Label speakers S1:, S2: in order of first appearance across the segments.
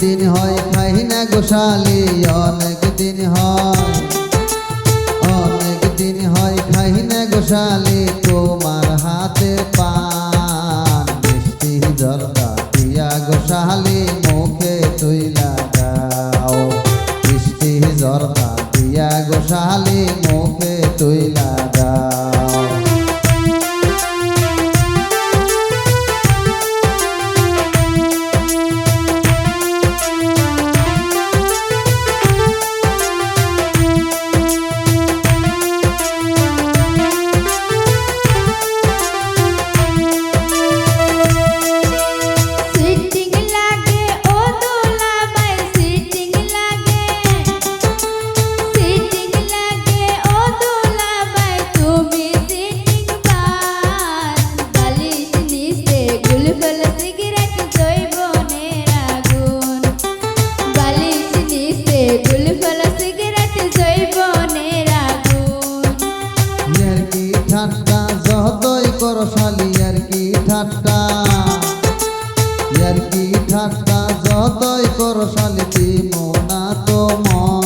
S1: দিন হয় খাই না গোশালি অনেক দিন হয়। অনেক দিন হয় খাই না গোশালি তোমার হাতে পান। মিষ্টি জর্দা দিয়া গোশালি মুখে তুইলা দাও। মিষ্টি জর্দা দিয়া গোশালি মুখে তুইলা যতই কর শালি, আর কি ঠাট্টা? আর কি ঠাট্টা? যতই কর শালি তিমোনা তো মন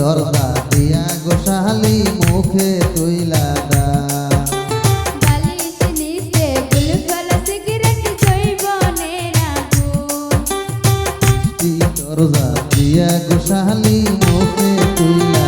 S1: জর্দা দিয়া গোশালি মুখে তুইলা দা। দিয়া গোশালি মুখে তুইলা